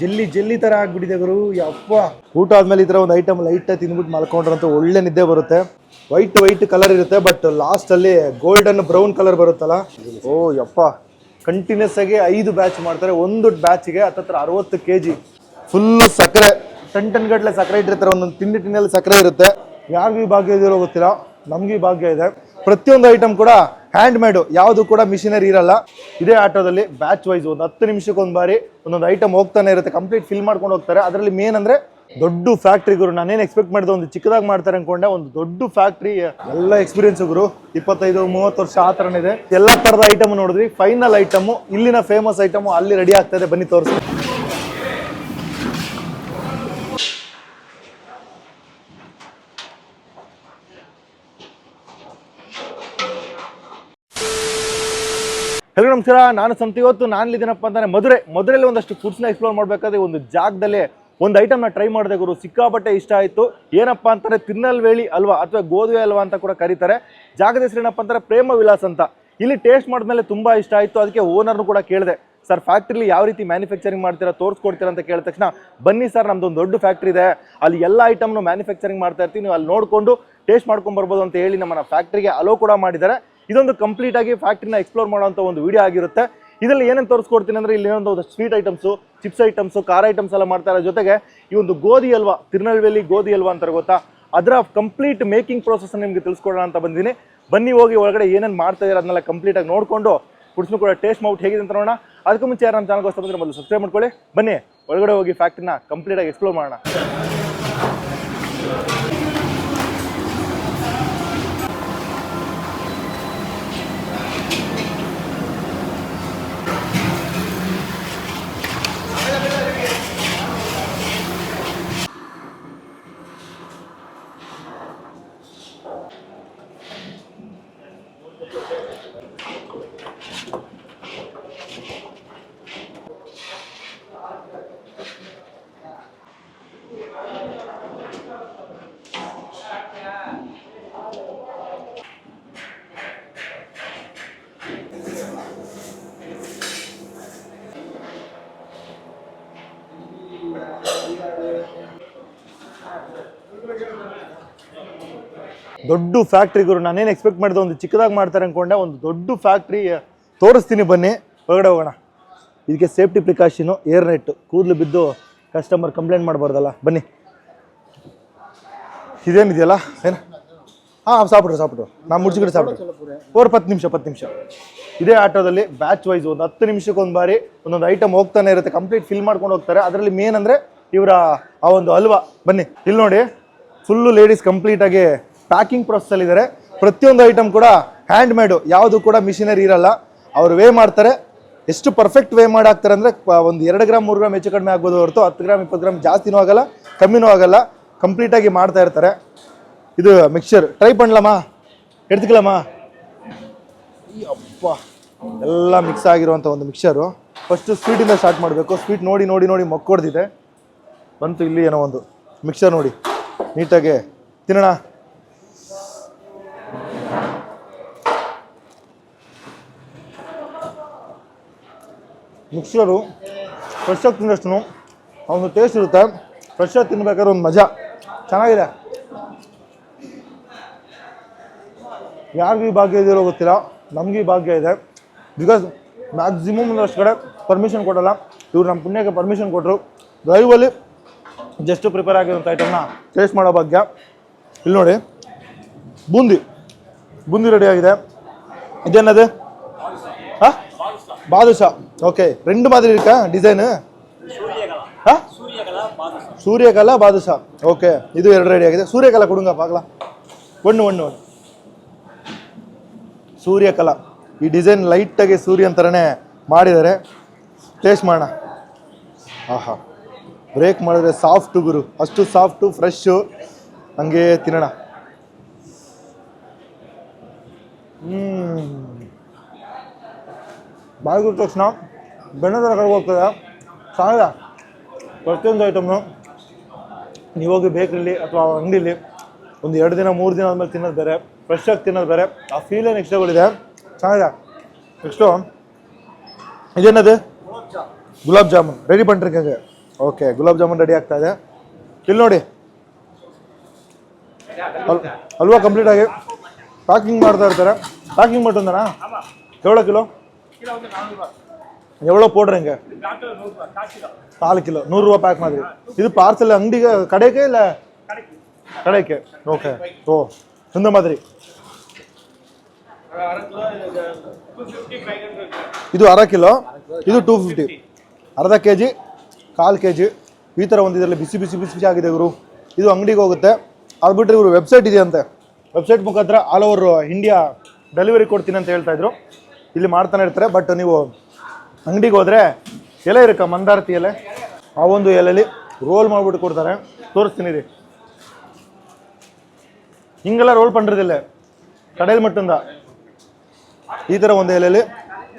Jelly ಜಲ್ಲಿ ತರ ಆಗ್ಬಿಟ್ಟಿದೆ ಗುರು. ಯಪ್ಪ. ಊಟ ಆದ್ಮೇಲೆ ಈ ಥರ ಒಂದು ಐಟಮ್ ಲೈಟ್ ತಿಂದ್ಬಿಟ್ಟು ಮಲ್ಕೊಂಡ್ರಂತೂ ಒಳ್ಳೆ ನಿದ್ದೆ ಬರುತ್ತೆ. ವೈಟ್ ವೈಟ್ ಕಲರ್ ಇರುತ್ತೆ ಬಟ್ ಲಾಸ್ಟ್ ಅಲ್ಲಿ ಗೋಲ್ಡನ್ ಬ್ರೌನ್ ಕಲರ್ ಬರುತ್ತಲ್ಲ? ಓ, ಯಪ್ಪ. ಕಂಟಿನ್ಯೂಸ್ ಆಗಿ ಐದು ಬ್ಯಾಚ್ ಮಾಡ್ತಾರೆ. ಒಂದು ಬ್ಯಾಚ್ಗೆ ಹತ್ತತ್ರ ಅರವತ್ತು ಕೆ ಜಿ ಫುಲ್ ಸಕ್ಕರೆ. ಟನ್ ಟನ್ ಗಟ್ಟಲೆ ಸಕ್ಕರೆ ಇಟ್ಟಿರ್ತಾರೆ. ಒಂದೊಂದು ತಿಂಡಿ ತಿನ್ನಲ್ಲಿ ಸಕ್ಕರೆ ಇರುತ್ತೆ. ಯಾರಿಗೂ ಭಾಗ್ಯ ಇದೆಯೋ ಗೊತ್ತಿಲ್ಲ. ನಮಗೂ ಭಾಗ್ಯ ಇದೆ. ಪ್ರತಿಯೊಂದು ಐಟಮ್ ಕೂಡ ಹ್ಯಾಂಡ್ ಮೇಡು ಯಾವುದು ಕೂಡ ಮಿಷಿನರಿ ಇರಲ್ಲ. ಇದೇ ಆಟೋದಲ್ಲಿ ಬ್ಯಾಚ್ ವೈಸ್ ಒಂದು ಹತ್ತು ನಿಮಿಷಕ್ಕೆ ಒಂದು ಬಾರಿ ಒಂದೊಂದು ಐಟಮ್ ಹೋಗ್ತಾನೆ ಇರುತ್ತೆ ಕಂಪ್ಲೀಟ್ ಫಿಲ್ ಮಾಡ್ಕೊಂಡು ಹೋಗ್ತಾರೆ. ಅದರಲ್ಲಿ ಮೇನ್ ಅಂದ್ರೆ ದೊಡ್ಡ ಫ್ಯಾಕ್ಟ್ರಿ ಗುರು, ನಾನೇನು ಎಕ್ಸ್ಪೆಕ್ಟ್ ಮಾಡಿದೆ, ಒಂದು ಚಿಕ್ಕದಾಗಿ ಮಾಡ್ತಾರೆ ಅನ್ಕೊಂಡೆ, ಒಂದು ದೊಡ್ಡ ಫ್ಯಾಕ್ಟ್ರಿ ಎಲ್ಲ ಎಕ್ಸ್ಪೀರಿಯನ್ಸ್ ಗುರು. ಇಪ್ಪತ್ತೈದು, ಮೂವತ್ತು ವರ್ಷ ಆ ಥರನೇ ಇದೆ. ಎಲ್ಲ ಥರದ ಐಟಮ್ ನೋಡಿದ್ರಿ ಫೈನಲ್ ಐಟಮು ಇಲ್ಲಿನ ಫೇಮಸ್ ಐಟಮು ಅಲ್ಲಿ ರೆಡಿ ಆಗ್ತದೆ ಬನ್ನಿ ತೋರಿಸಿ. ಎಲ್ಲರೂ ನಮಸ್ಕಾರ. ನಾನು ಸಂತ ಇವತ್ತು ನಾನು ಇದ್ದೀನಪ್ಪ ಅಂದರೆ ಮಧುರೆ. ಮಧುರೆಯಲ್ಲಿ ಒಂದಷ್ಟು ಫುಡ್ಸ್ನ ಎಕ್ಸ್ಪ್ಲೋರ್ ಮಾಡಬೇಕಾದ್ರೆ ಒಂದು ಜಾಗದಲ್ಲೇ ಒಂದು ಐಟಮ್ನ ಟ್ರೈ ಮಾಡಿದೆ ಗುರು. ಸಿಕ್ಕಾಪಟ್ಟೆ ಇಷ್ಟ ಆಯಿತು. ಏನಪ್ಪ ಅಂತಾರೆ ತಿನ್ನಲ್ವೇಳಿ ಅಲ್ವಾ ಅಥವಾ ಗೋಧುವೆ ಅಲ್ವಾ ಅಂತ ಕೂಡ ಕರೀತಾರೆ. ಜಾಗದ ಹೆಸರು ಏನಪ್ಪ ಅಂತಾರೆ ಪ್ರೇಮ ವಿಲಾಸ್ ಅಂತ. ಇಲ್ಲಿ ಟೇಸ್ಟ್ ಮಾಡಿದ್ಮೇಲೆ ತುಂಬ ಇಷ್ಟ ಆಯಿತು. ಅದಕ್ಕೆ ಓನರ್ನು ಕೂಡ ಕೇಳಿದೆ, ಸರ್ ಫ್ಯಾಕ್ಟ್ರಿಲಿ ಯಾವ ರೀತಿ ಮ್ಯಾನುಫ್ಯಾಕ್ಚರಿಂಗ್ ಮಾಡ್ತೀರಾ, ತೋರಿಸ್ಕೊಡ್ತೀರಾ? ಅಂತ ಕೇಳಿದ ತಕ್ಷಣ, ಬನ್ನಿ ಸರ್, ನಮ್ದು ಒಂದು ದೊಡ್ಡ ಫ್ಯಾಕ್ಟ್ರಿ ಇದೆ. ಅಲ್ಲಿ ಎಲ್ಲ ಐಟಮ್ನು ಮ್ಯಾನುಫ್ಯಾಕ್ಚರಿಂಗ್ ಮಾಡ್ತಾ ಇರ್ತೀವಿ. ನೀವು ಅಲ್ಲಿ ನೋಡಿಕೊಂಡು ಟೇಸ್ಟ್ ಮಾಡ್ಕೊಂಡು ಬರ್ಬೋದು ಅಂತ ಹೇಳಿ ನಮ್ಮನ್ನು ಫ್ಯಾಕ್ಟ್ರಿಗೆ ಅಲೋ ಕೂಡ ಮಾಡಿದ್ದಾರೆ. ಇದೊಂದು ಕಂಪ್ಲೀಟ್ ಆಗಿ ಫ್ಯಾಕ್ಟ್ರಿನ ಎಕ್ಸ್ಪ್ಲೋರ್ ಮಾಡುವಂತ ಒಂದು ವಿಡಿಯೋ ಆಗಿರುತ್ತೆ. ಇದರಲ್ಲಿ ಏನೇನು ತೋರಿಸ್ಕೊಡ್ತೀನಿ ಅಂದ್ರೆ ಇಲ್ಲಿ ಏನೊಂದು ಸ್ವೀಟ್ ಐಟಮ್ಸು ಚಿಪ್ಸ್ ಐಟಮ್ಸು ಖಾರ ಐಟಮ್ಸ್ ಎಲ್ಲ ಮಾಡ್ತಾರೆ ಜೊತೆಗೆ ಈ ಒಂದು ಗೋಧಿ ಅಲ್ವಾ ತಿರುನಲ್ವೇಲಿ ಗೋಧಿ ಅಲ್ವಾ ಅಂತಾರೆ ಗೊತ್ತಾ? ಅದರ ಕಂಪ್ಲೀಟ್ ಮೇಕಿಂಗ್ ಪ್ರೋಸೆಸ್ ನಿಮಗೆ ತಿಳಿಸ್ಕೊಡೋಣ ಅಂತ ಬಂದಿನಿ ಬನ್ನಿ ಹೋಗಿ ಒಳಗಡೆ ಏನೇನು ಮಾಡ್ತಾ ಇದ್ದಾರೆ ಅದನ್ನೆಲ್ಲ ಕಂಪ್ಲೀಟ್ ಆಗಿ ನೋಡಿಕೊಂಡು ಫುಡ್ಸ್ನು ಕೂಡ ಟೇಸ್ಟ್ ಮೌಟ್ ಹೇಗಿದೆ ಅಂತ ನೋಡೋಣ. ಅದಕ್ಕೂ ಮುಂಚೆ ನಮ್ಮ ಚಾನಲ್ ಹೊಸ ಬಂದರೆ ಮೊದಲು ಸಬ್ಸ್ಕ್ರೈಬ್ ಮಾಡ್ಕೊಳ್ಳಿ. ಬನ್ನಿ, ಒಳಗಡೆ ಹೋಗಿ ಫ್ಯಾಕ್ಟ್ರಿನ ಕಂಪ್ಲೀಟ್ ಆಗಿ ಎಕ್ಸ್ಪ್ಲೋರ್ ಮಾಡೋಣ. ದೊಡ್ಡ ಫ್ಯಾಕ್ಟ್ರಿಗಳು ನಾನೇನು ಎಕ್ಸ್ಪೆಕ್ಟ್ ಮಾಡಿದೆ, ಒಂದು ಚಿಕ್ಕದಾಗಿ ಮಾಡ್ತಾರೆ ಅನ್ಕೊಂಡೆ, ಒಂದು ದೊಡ್ಡ ಫ್ಯಾಕ್ಟ್ರಿ ತೋರಿಸ್ತೀನಿ ಬನ್ನಿ. ಹೊರಗಡೆ ಹೋಗೋಣ. ಇದಕ್ಕೆ ಸೇಫ್ಟಿ ಪ್ರಿಕಾಷನು ಏರ್ ನೆಟ್ಟು ಕೂದಲು ಬಿದ್ದು ಕಸ್ಟಮರ್ ಕಂಪ್ಲೇಂಟ್ ಮಾಡಬಾರ್ದಲ್ಲ. ಬನ್ನಿ. ಇದೇನಿದೆಯಲ್ಲ? ಏನು? ಹಾಂ ಸಾಪಿಟ್ರು ಸಾಪಿಟ್ರು. ನಾನು ಮುಚ್ಚಿಕೊಂಡು ಸಾಪಿಟ್ರು. ಓರ್ ಪತ್ತು ನಿಮಿಷ ಪತ್ತು ನಿಮಿಷ. ಇದೇ ಆಟೋದಲ್ಲಿ ಬ್ಯಾಚ್ ವೈಸ್ ಒಂದು ಹತ್ತು ನಿಮಿಷಕ್ಕೆ ಒಂದು ಬಾರಿ ಒಂದೊಂದು ಐಟಮ್ ಹೋಗ್ತಾನೆ ಇರುತ್ತೆ ಕಂಪ್ಲೀಟ್ ಫಿಲ್ ಮಾಡ್ಕೊಂಡು ಹೋಗ್ತಾರೆ. ಅದರಲ್ಲಿ ಮೇನ್ ಅಂದರೆ ಇವರ, ಆ ಒಂದು ಹಲ್ವಾ. ಬನ್ನಿ, ಇಲ್ಲಿ ನೋಡಿ. ಫುಲ್ಲು ಲೇಡೀಸ್ ಕಂಪ್ಲೀಟಾಗಿ ಪ್ಯಾಕಿಂಗ್ ಪ್ರೊಸೆಸ್ ಇದ್ದಾರೆ ಪ್ರತಿಯೊಂದು ಐಟಮ್ ಕೂಡ ಹ್ಯಾಂಡ್ ಮೇಡ್ ಯಾವುದು ಕೂಡ ಮಿಷಿನರಿ ಇರಲ್ಲ. ಅವರು ವೇ ಮಾಡ್ತಾರೆ. ಎಷ್ಟು ಪರ್ಫೆಕ್ಟ್ ವೇ ಮಾಡಿ ಹಾಕ್ತಾರೆ ಅಂದ್ರೆ ಒಂದು ಎರಡು ಗ್ರಾಮ್ ಮೂರು ಗ್ರಾಮ್ ಹೆಚ್ಚು ಕಡಿಮೆ ಆಗ್ಬೋದು ಹೊರತು, ಹತ್ತು ಗ್ರಾಮ್ ಇಪ್ಪತ್ತು ಗ್ರಾಮ್ ಜಾಸ್ತಿನೂ ಆಗಲ್ಲ, ಕಮ್ಮಿನೂ ಆಗಲ್ಲ. ಕಂಪ್ಲೀಟ್ ಆಗಿ ಮಾಡ್ತಾ ಇರ್ತಾರೆ. ಇದು ಮಿಕ್ಸರ್ ಟ್ರೈ ಪಣ್ಲಮ್ಮ. ಎಡ್ತಿಕ್ಲಮ್ಮ. ಅಪ್ಪ ಎಲ್ಲ ಮಿಕ್ಸ್ ಆಗಿರುವಂಥ ಒಂದು ಮಿಕ್ಸರು ಫಸ್ಟು ಸ್ವೀಟಿಂದ ಸ್ಟಾರ್ಟ್ ಮಾಡಬೇಕು. ಸ್ವೀಟ್ ನೋಡಿ ನೋಡಿ ನೋಡಿ ಮಕ್ಕೊಡ್ದಿದೆ. ಬಂತು ಇಲ್ಲಿ ಏನೋ ಒಂದು ಮಿಕ್ಸರ್ ನೋಡಿ. ನೀಟಾಗಿ ತಿನ್ನೋಣ. ಮಿಕ್ಸರು ಫ್ರೆಶ್ಶಾಗಿ ತಿನ್ನಷ್ಟು ಅವನು ಟೇಸ್ಟ್ ಇರುತ್ತೆ. ಫ್ರೆಶ್ಶಾಗಿ ತಿನ್ಬೇಕಾದ್ರೆ ಒಂದು ಮಜಾ. ಚೆನ್ನಾಗಿದೆ. ಯಾರಿಗೂ ಭಾಗ್ಯ ಇದೆಯೋ ಗೊತ್ತಿಲ್ಲ. ನಮ್ಗೆ ಭಾಗ್ಯ ಇದೆ. ಬಿಕಾಸ್ ಮ್ಯಾಕ್ಸಿಮಮ್ ಅಷ್ಟು ಕಡೆ ಪರ್ಮಿಷನ್ ಕೊಡೋಲ್ಲ. ಇವ್ರು ನಮ್ಮ ಪುಣ್ಯಕ್ಕೆ ಪರ್ಮಿಷನ್ ಕೊಟ್ಟರು ಲೈವಲ್ಲಿ ಜಸ್ಟ್ ಪ್ರಿಪೇರ್ ಆಗಿರೋಂಥ ಐಟಮ್ನ ಟೇಸ್ಟ್ ಮಾಡೋ ಭಾಗ್ಯ. ಇಲ್ಲಿ ನೋಡಿ. ಬೂಂದಿ. ಬೂಂದಿ ರೆಡಿ ಆಗಿದೆ ಇದೇನದು ಹಾಂ ಬಾದುಷಾ ಓಕೆ ரெண்டு மாதிரி இருக்கா டிசைனு ஆ ಸೂರ್ಯಕಲಾ ಬಾದುಷಾ ಓಕೆ ಇದು ಎರಡು ರೆಡಿ ಆಗಿದೆ ಸೂರ್ಯಕಲಾ ಕೊಡುಂಗ ಪಾಕಲ ಒಣ್ಣು ಒಣ್ಣು ಒಣ್ಣು ಸೂರ್ಯಕಲಾ ಈ ಡಿಸೈನ್ ಲೈಟಾಗಿ ಸೂರ್ಯನ ಥರನೇ ಮಾಡಿದ್ದಾರೆ ಟೇಸ್ಟ್ ಮಾಡೋಣ ಆಹಾ ಬ್ರೇಕ್ ಮಾಡಿದ್ರೆ ಸಾಫ್ಟು ಗುರು ಅಷ್ಟು ಸಾಫ್ಟು ಫ್ರೆಶ್ಶು ಹಂಗೆ ತಿನ್ನೋಣ ಬಾಯಿಗಿದ ತಕ್ಷಣ ಬೆಣ್ಣೆ ಥರ ಕಡೆಗೆ ಹೋಗ್ತದೆ. ಸಾಲ ಪ್ರತಿಯೊಂದು ಐಟಮ್ನು ಹೋಗಿ ಬೇಕ್ರಿಲಿ ಅಥವಾ ಅಂಗಡಿಲಿ ಒಂದು ಎರಡು ದಿನ, ಮೂರು ದಿನ ಆದಮೇಲೆ ತಿನ್ನೋದು ಬೇರೆ ಫ್ರೆಶ್ ಆಗಿ ತಿನ್ನೋದು ಬೇರೆ, ಆ ಫೀಲೇ ಇಷ್ಟಗಳಿದೆ ಚೆನ್ನಾಗಿದೆ ನೆಕ್ಸ್ಟು, ಇದೇನದು? ಗುಲಾಬ್ ಜಾಮೂನ್. ರೆಡಿ ಬಂಟ್ರಿಗೆ ಓಕೆ ಗುಲಾಬ್ ಜಾಮೂನ್ ರೆಡಿ ಆಗ್ತಾ ಇದೆ. ಇಲ್ಲಿ ನೋಡಿ. ಅಲ್ವಾ ಕಂಪ್ಲೀಟ್ ಆಗಿ? ಪ್ಯಾಕಿಂಗ್ ಮಾಡ್ತಾ ಇರ್ತಾರೆ ಪ್ಯಾಕಿಂಗ್ மட்டும்தானா எவ்வளோ கிலோ எவ்வளோ போடுறீங்க நாலு கிலோ நூறுரூவா பேக் மாதிரி இது பார்சல் ಅಂಗಡಿಗೆ ಕಡೆಗೆ ಇಲ್ಲ ಕಡೆಗೆ ಓಕೆ ಓ இந்த மாதிரி ಇದು ಅರ್ಧ ಕಿಲೋ ಇದು ಟೂ ಫಿಫ್ಟಿ ಅರ್ಧ ಕೆ ಜಿ ಕಾಲು ಕೆ ಜಿ ಈ ಥರ ಒಂದು ಇದರಲ್ಲಿ ಬಿಸಿ ಬಿಸಿ ಬಿಸಿ ಬಿಸಿ ಆಗಿದೆ ಇವರು ಇದು ಅಂಗಡಿಗೆ ಹೋಗುತ್ತೆ ಅದು ಬಿಟ್ಟರೆ ಇವರು ವೆಬ್ಸೈಟ್ ಇದೆಯಂತೆ ವೆಬ್ಸೈಟ್ ಮುಖಾಂತರ ಆಲ್ ಓವರ್ ಇಂಡಿಯಾ ಡೆಲಿವರಿ ಕೊಡ್ತೀನಿ ಅಂತ ಹೇಳ್ತಾ ಇದ್ರು. ಇಲ್ಲಿ ಮಾಡ್ತಾನೆ ಇರ್ತಾರೆ ಬಟ್ ನೀವು ಅಂಗಡಿಗೆ ಹೋದ್ರೆ ಎಲೆ ಇರಕ್ಕ ಮಂದಾರತಿ ಎಲೆ? ಆ ಒಂದು ಎಲೆಯಲ್ಲಿ ರೋಲ್ ಮಾಡಿಬಿಟ್ಟು ಕೊಡ್ತಾರೆ. ತೋರಿಸ್ತೀನಿ ರೀ ಹಿಂಗೆಲ್ಲ ರೋಲ್ ಪಂಡ್ರದಿಲ್ಲ. ಕಡೆಯಲ್ಲಿ ಮಟ್ಟಿಂದ ಈ ಥರ ಒಂದು ಎಲೆಯಲ್ಲಿ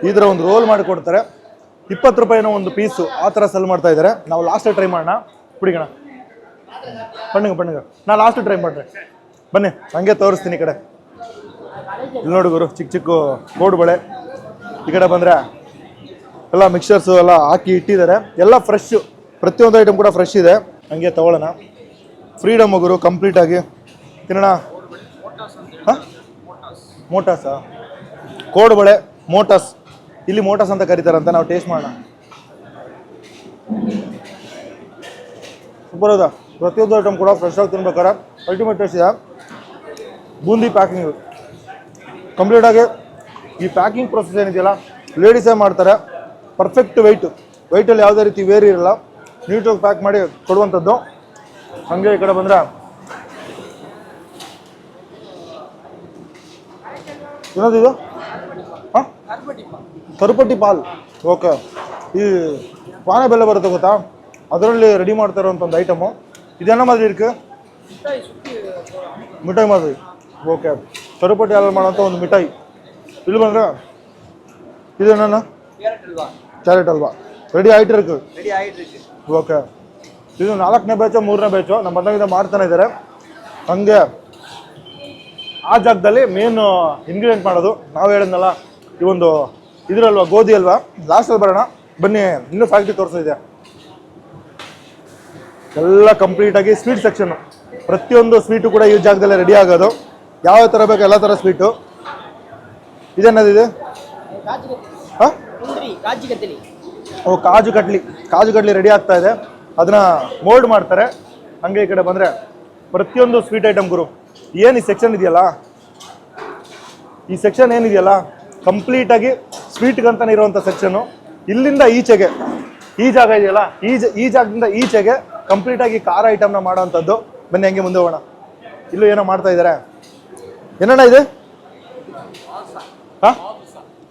ಈ ಥರ ಒಂದು ರೋಲ್ ಮಾಡಿ ಕೊಡ್ತಾರೆ. ಇಪ್ಪತ್ತು ರೂಪಾಯಿನ ಒಂದು ಪೀಸು ಆ ಥರ ಸೆಲ್ ಮಾಡ್ತಾ ಇದ್ದಾರೆ. ನಾವು ಲಾಸ್ಟ್ ಟ್ರೈ ಮಾಡೋಣ. ಕುಡಿಗೋಣ ಪಣ್ಣಗ ಪಣ್ಣಗ ನಾ ಲಾಸ್ಟ್ ಟ್ರೈ ಮಾಡ್ರೆ ಬನ್ನಿ, ಹಂಗೆ ತೋರಿಸ್ತೀನಿ ಈ ಕಡೆ. ಇಲ್ಲಿ ನೋಡಿ ಗುರು, ಚಿಕ್ಕ ಚಿಕ್ಕ ಕೋಡು ಬಳೆ. ಈ ಕಡೆ ಬಂದರೆ ಎಲ್ಲ ಮಿಕ್ಸರ್ಸು ಎಲ್ಲ ಹಾಕಿ ಇಟ್ಟಿದ್ದಾರೆ. ಎಲ್ಲ ಫ್ರೆಶ್ ಪ್ರತಿಯೊಂದು ಐಟಮ್ ಕೂಡ ಫ್ರೆಶ್ ಇದೆ. ಹಂಗೆ ತಗೊಳ್ಳೋಣ. ಫ್ರೀಡಮ್ ಗುರು ಕಂಪ್ಲೀಟಾಗಿ ತಿನ್ನೋಣ. ಹಾಂ? ಮೋಟಾಸಾ ಕೋಡು ಬಳೆ ಮೋಟಾಸ್ ಇಲ್ಲಿ ಮೋಟಾಸ್ ಅಂತ ಕರೀತಾರಂತ ನಾವು ಟೇಸ್ಟ್ ಮಾಡೋಣ. ಸೂಪರ್ ಪ್ರತಿಯೊಂದು ಐಟಮ್ ಕೂಡ ಫ್ರೆಶ್ ಆಗಿ ತಿನ್ಬೇಕಾರೆ ಅಲ್ಟಿಮೇಟ್ ಟೇಸ್ಟ್ ಇದೆ? ಬೂಂದಿ ಪ್ಯಾಕಿಂಗ್ ಕಂಪ್ಲೀಟಾಗಿ ಈ ಪ್ಯಾಕಿಂಗ್ ಪ್ರೊಸೆಸ್ ಏನಿದೆಯಲ್ಲ ಲೇಡೀಸೇ ಮಾಡ್ತಾರೆ. ಪರ್ಫೆಕ್ಟ್ ವೆಯ್ಟು ವೆಯ್ಟಲ್ಲಿ ಯಾವುದೇ ರೀತಿ ವೇರ್ ಇರಲ್ಲ. ನೀಟಾಗಿ ಪ್ಯಾಕ್ ಮಾಡಿ ಕೊಡುವಂಥದ್ದು. ಹಾಗೆ ಈ ಕಡೆ ಬಂದರೆ. ಏನದಿದು ಹಾಂ? ಕರುಪಟ್ಟಿ ಪಾಲ್. ಓಕೆ ಈ ಪಾನ ಬೆಲ್ಲ ಬರುತ್ತೆ ಗೊತ್ತಾ? ಅದರಲ್ಲಿ ರೆಡಿ ಮಾಡ್ತಾ ಇರೋಂಥ ಒಂದು ಐಟಮು ಇದೆಲ್ಲ ಮಾದರಿ ಇರ್ಕೆ ಮಿಠಾಯಿ ಮಾದರಿ. ಓಕೆ. ಸರಪಟ್ಟಿ ಹಾಲಲ್ಲಿ ಮಾಡೋಂಥ ಒಂದು ಮಿಠಾಯಿ. ಇಲ್ಲಿ ಬಂದ್ರೆ ಇದೇನಣ್ಣ ಕ್ಯಾರೆಟ್ ಅಲ್ವಾ ರೆಡಿ ಆಯ್ತು ಓಕೆ. ಇದು ನಾಲ್ಕನೇ ಬ್ಯಾಚು ಮೂರನೇ ಬ್ಯಾಚು ನಮ್ಮ ಬಂದಾಗಿಂದ ಮಾಡ್ತಾನೆ ಇದ್ದಾರೆ ಹಂಗೆ ಆ ಜಾಗದಲ್ಲಿ ಮೇನ್ ಇಂಗ್ರೀಡಿಯೆಂಟ್ ಮಾಡೋದು. ನಾವು ಹೇಳಿದ್ನಲ್ಲ ಈ ಒಂದು ಇದ್ರಲ್ವ ಗೋಧಿ ಅಲ್ವಾ ಲಾಸ್ಟಲ್ಲಿ ಬರೋಣ. ಬನ್ನಿ ಇನ್ನೂ ಫ್ಯಾಕ್ಟ್ರಿ ತೋರಿಸಿದೆ ಎಲ್ಲ ಕಂಪ್ಲೀಟಾಗಿ ಸ್ವೀಟ್ ಸೆಕ್ಷನ್ನು ಪ್ರತಿಯೊಂದು ಸ್ವೀಟು ಕೂಡ ಈ ಜಾಗದಲ್ಲೇ ರೆಡಿ ಆಗೋದು. ಯಾವ ಥರ ಬೇಕು ಎಲ್ಲ ಥರ ಸ್ವೀಟು ಇದೇನದಿದೆ ಹಾಂ? ಓ, ಕಾಜು ಕಡ್ಲಿ ಕಾಜು ಕಡ್ಲಿ ರೆಡಿ ಆಗ್ತಾ ಇದೆ. ಅದನ್ನ ಮೋಲ್ಡ್ ಮಾಡ್ತಾರೆ. ಹಂಗೆ ಈ ಕಡೆ ಬಂದರೆ ಪ್ರತಿಯೊಂದು ಸ್ವೀಟ್ ಐಟಮ್ ಗುರು. ಏನು ಈ ಸೆಕ್ಷನ್ ಇದೆಯಲ್ಲ? ಈ ಸೆಕ್ಷನ್ ಏನಿದೆಯಲ್ಲ ಕಂಪ್ಲೀಟಾಗಿ ಸ್ವೀಟ್ಗಂತಲೇ ಇರುವಂಥ ಸೆಕ್ಷನು ಇಲ್ಲಿಂದ ಈಚೆಗೆ, ಈ ಜಾಗ ಇದೆಯಲ್ಲ? ಈ ಈ ಜಾಗದಿಂದ ಈಚೆಗೆ ಕಂಪ್ಲೀಟಾಗಿ ಖಾರ ಐಟಮ್ನ ಮಾಡೋವಂಥದ್ದು. ಬನ್ನಿ, ಹಂಗೆ ಮುಂದೆ ಹೋಗೋಣ. ಇಲ್ಲೂ ಏನೋ ಮಾಡ್ತಾ ಇದ್ದಾರೆ என்னண்ணா இது? ஆ?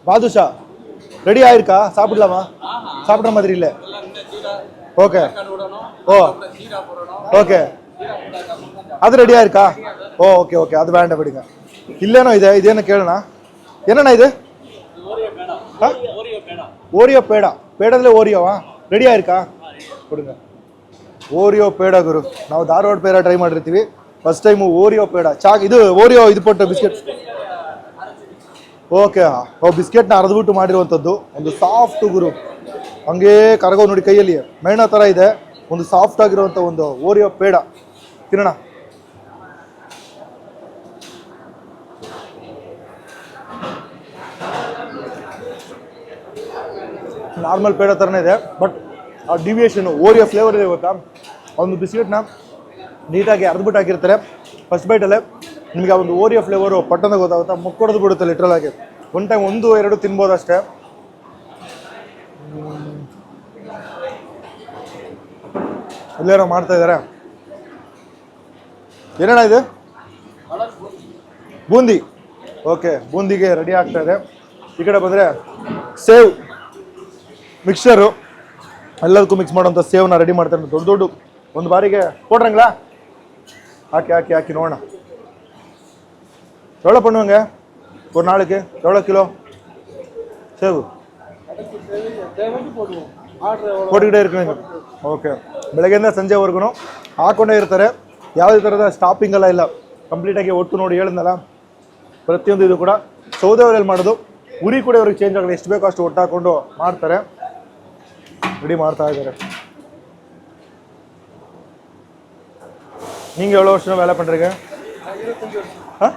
பாதுஷா. ரெடி ஆயிருக்கா? சாப்பிடலாமா? சாப்பிட்ற மாதிரி இல்லை. ஓகே ஓ. ஓகே அது ரெடியாக இருக்கா ஓ ஓகே ஓகே அது வேண்டாம் விடுங்க. இல்லைண்ணா இது இது என்ன கேளுண்ணா? என்னண்ணா இது? ஓரியோ பேடா. பேடதுல ஓரியோவா ರೆಡಿ ಆಯ್ಕಾ ಕೊಡುಗ ಓರಿಯೋ ಪೇಡ ಗುರು ನಾವು ಧಾರವಾಡ ಪೇಡ ಟ್ರೈ ಮಾಡಿರ್ತೀವಿ ಫಸ್ಟ್ ಟೈಮು ಓರಿಯೋ ಪೇಡ. ಚಾಕ್, ಇದು ಓರಿಯೋ ಇದು ಪೊಟ್ಟು ಬಿಸ್ಕೆಟ್. ಓಕೆ ಓ ಬಿಸ್ಕೆಟ್ನ ಅರ್ದ್ಬಿಟ್ಟು ಮಾಡಿರುವಂಥದ್ದು. ಒಂದು ಸಾಫ್ಟ್ ಗುರು. ಹಂಗೇ ಕರಗೋ ನೋಡಿ ಕೈಯಲ್ಲಿ. ಮೇಣ ಥರ ಇದೆ. ಒಂದು ಸಾಫ್ಟ್ ಆಗಿರುವಂಥ ಒಂದು ಓರಿಯೋ ಪೇಡ. ತಿನ್ನೋಣ. ನಾರ್ಮಲ್ ಪೇಡ ಥರನೇ ಇದೆ. ಬಟ್ ಆ ಡಿವಿಯೇಷನ್ ಓರಿಯೋ ಫ್ಲೇವರ್ ಇದೆ ಗೊತ್ತಾ? ಒಂದು ಬಿಸ್ಕೆಟ್ನ ನೀಟಾಗಿ ಅರ್ದ್ಬಿಟ್ಟು ಹಾಕಿರ್ತಾರೆ. ಫಸ್ಟ್ ಬೈಟಲ್ಲೇ ನಿಮಗೆ ಆ ಒಂದು ಓರಿಯೋ ಫ್ಲೇವರು ಪಟ್ಟಣ ಗೊತ್ತಾಗುತ್ತಾ? ಮುಕ್ಕೊಡೋದು ಬಿಡುತ್ತೆ ಲಿಟ್ರಲ್ ಆಗಿ. ಒನ್ ಟೈಮ್ ಒಂದು, ಎರಡು ತಿನ್ಬೋದು ಅಷ್ಟೇ. ಇಲ್ಲೇನೋ ಮಾಡ್ತಾ ಇದ್ದಾರೆ ಏನೇನ ಇದು? ಬೂಂದಿ. ಓಕೆ ಬೂಂದಿಗೆ ರೆಡಿ ಆಗ್ತಾ ಇದೆ. ಈ ಕಡೆ ಬಂದರೆ ಸೇವ್. ಮಿಕ್ಸರು ಎಲ್ಲದಕ್ಕೂ ಮಿಕ್ಸ್ ಮಾಡೋಂಥ ಸೇವ್ನ ರೆಡಿ ಮಾಡ್ತಾರೆ. ದೊಡ್ಡ ದೊಡ್ಡ ಒಂದು ಬಾರಿಗೆ ಕೊಡ್ರಂಗ್ಲಾ? ಹಾಕಿ ಹಾಕಿ ಹಾಕಿ ನೋಡೋಣ எவ்வளோ பண்ணுவாங்க ஒரு நாளைக்கு எவ்வளோ கிலோ சேவு ಕೊಟ್ಟಿಗೆ ಇರ್ಕೊಂಡು ಓಕೆ ಬೆಳಗ್ಗೆಯಿಂದ ಸಂಜೆವರೆಗೂ ಹಾಕೊಂಡೇ ಇರ್ತಾರೆ ಯಾವುದೇ ಥರದ ಸ್ಟಾಪಿಂಗ್ ಎಲ್ಲ ಇಲ್ಲ ಕಂಪ್ಲೀಟಾಗಿ ಒಟ್ಟು ನೋಡಿ ಹೇಳಿದ್ನಲ್ಲ ಪ್ರತಿಯೊಂದು ಇದು ಕೂಡ ಸೌದೆ ಒಲೆಯಲ್ಲಿ ಮಾಡೋದು ಉರಿ ಕೂಡ ಇವ್ರಿಗೆ ಚೇಂಜ್ ಆಗಲ್ಲ ಎಷ್ಟು ಬೇಕೋ ಅಷ್ಟು ಒಟ್ಟು ಹಾಕೊಂಡು ಮಾಡ್ತಾರೆ ರೆಡಿ ಮಾಡ್ತಾ ಇದ್ದಾರೆ நீங்கள் எவ்வளோ வருஷம் வேலை பண்ணுறீங்க ಹಾಂ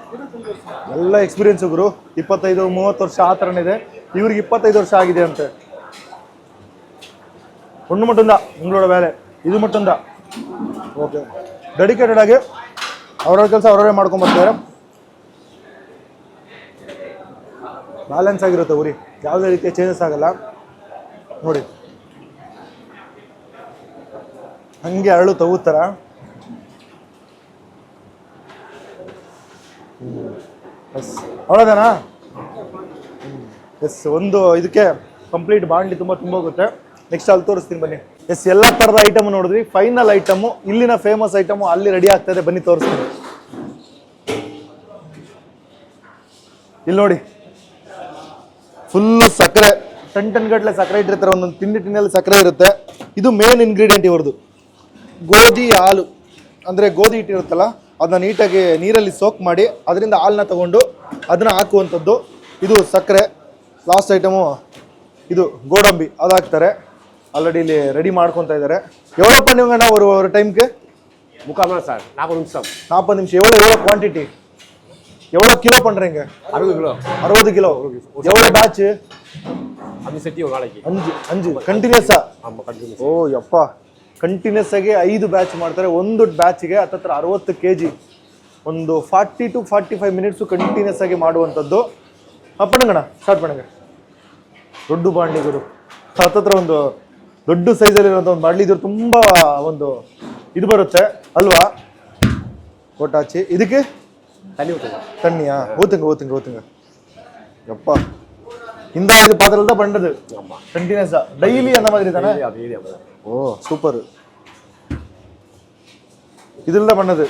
ಎಲ್ಲ ಎಕ್ಸ್ಪೀರಿಯನ್ಸ್ ಗುರು ಇಪ್ಪತ್ತೈದು ಮೂವತ್ತು ವರ್ಷ ಆ ಥರನೇ ಇದೆ ಇವ್ರಿಗೆ ಇಪ್ಪತ್ತೈದು ವರ್ಷ ಆಗಿದೆ ಅಂತೆ ஒன்று மட்டும்தான் உங்களோட வேலை ಇದು மட்டும்தான் ಓಕೆ ಡೆಡಿಕೇಟೆಡ್ ಆಗಿ ಅವ್ರವ್ರ ಕೆಲಸ ಅವರವರೇ ಮಾಡ್ಕೊಂಬರ್ತಾರೆ ಬ್ಯಾಲೆನ್ಸ್ ಆಗಿರುತ್ತೆ ಉರಿ ಯಾವುದೇ ರೀತಿಯ ಚೇಂಜಸ್ ಆಗಲ್ಲ ನೋಡಿ ಹಂಗೆ ಅರಳು ತಗೋತಾರ ಎಸ್ ಎಸ್ ಒಂದು ಇದಕ್ಕೆ ಕಂಪ್ಲೀಟ್ ಬಾಂಡ್ಲಿ ತುಂಬ ತುಂಬ ಹೋಗುತ್ತೆ. ನೆಕ್ಸ್ಟ್ ಅಲ್ಲಿ ತೋರಿಸ್ತೀನಿ ಬನ್ನಿ. ಎಸ್ ಎಲ್ಲ ಥರದ ಐಟಮ್ ನೋಡಿದ್ವಿ. ಫೈನಲ್ ಐಟಮು ಇಲ್ಲಿನ ಫೇಮಸ್ ಐಟಮು ಅಲ್ಲಿ ರೆಡಿ ಆಗ್ತದೆ ಬನ್ನಿ ತೋರಿಸ್ತೀನಿ. ಇಲ್ಲಿ ನೋಡಿ. ಫುಲ್ಲು ಸಕ್ಕರೆ. ಟನ್ ಟನ್ ಗಟ್ಟಲೆ ಸಕ್ಕರೆ ಇಟ್ಟಿರ್ತಾರೆ. ಒಂದೊಂದು ತಿಂಡಿ ತಿಂಡಿಯಲ್ಲಿ ಸಕ್ಕರೆ ಇರುತ್ತೆ. ಇದು ಮೇನ್ ಇಂಗ್ರೀಡಿಯೆಂಟ್ ಇವ್ರದ್ದು. ಗೋಧಿ, ಹಾಲು. ಅಂದರೆ ಗೋಧಿ ಇಟ್ಟಿರುತ್ತಲ್ಲ ಅದನ್ನ ನೀಟಾಗಿ ನೀರಲ್ಲಿ ಸೋಕ್ ಮಾಡಿ ಅದರಿಂದ ಹಾಲನ್ನ ತಗೊಂಡು ಅದನ್ನ ಹಾಕುವಂಥದ್ದು ಇದು ಸಕ್ಕರೆ ಲಾಸ್ಟ್ ಐಟಮು ಇದು ಗೋಡಂಬಿ ಅದು ಹಾಕ್ತಾರೆ ಆಲ್ರೆಡಿ ಇಲ್ಲಿ ರೆಡಿ ಮಾಡ್ಕೊತಾ ಇದ್ದಾರೆ எவ்வளோ பண்ணுவீங்கண்ணா ஒரு ஒரு டைமுக்கு முக்கால் மணி நேரம் சார் நாற்பது நிமிஷம் நாற்பது நிமிஷம் எவ்வளோ எவ்வளோ குவான்டிட்டி எவ்வளோ கிலோ பண்ணுறீங்க அறுபது கிலோ அறுபது கிலோ எவ்வளோ பேட்ச்சு அஞ்சு செட்டி ஒரு நாளைக்கு ಅಂಜು ಅಂಜು ಕಂಟಿನ್ಯೂಸ್ಸಾ ஆமாம் கண்டினியூ ಓ ಯಪ್ಪ ಕಂಟಿನ್ಯೂಸ್ ಆಗಿ ಐದು ಬ್ಯಾಚ್ ಮಾಡ್ತಾರೆ ಒಂದು ಬ್ಯಾಚಿಗೆ ಹತ್ತತ್ರ ಅರವತ್ತು ಕೆ ಜಿ ಒಂದು forty to forty five minutes continuous ಆಗಿ ಮಾಡುವಂಥದ್ದು ಹಾಂ ಪಣಂಗಣ ಸ್ಟಾರ್ಟ್ ಪಣಂಗ ದೊಡ್ಡ ಬಾಂಡಿಗರು ಹತ್ತತ್ರ ಒಂದು ದೊಡ್ಡ ಸೈಜಲ್ಲಿರುವಂಥ ಒಂದು ಬಾಂಡ್ಲಿ ಇದ್ರ ತುಂಬ ಒಂದು ಇದು ಬರುತ್ತೆ ಅಲ್ವಾ ಕೊಟ್ಟಾಚಿ ಇದಕ್ಕೆ தண்ணி ஊற்றுங்க தண்ணியா ஊத்துங்க ஊத்துங்க ஊத்துங்க எப்பா இந்த மாதிரி பாத்திரம் தான் பண்றது ஆமாம் கண்டினியூஸா டெய்லி அந்த மாதிரி தானே அதே அதே ஓ சூப்பர் இதில் தான் பண்ணது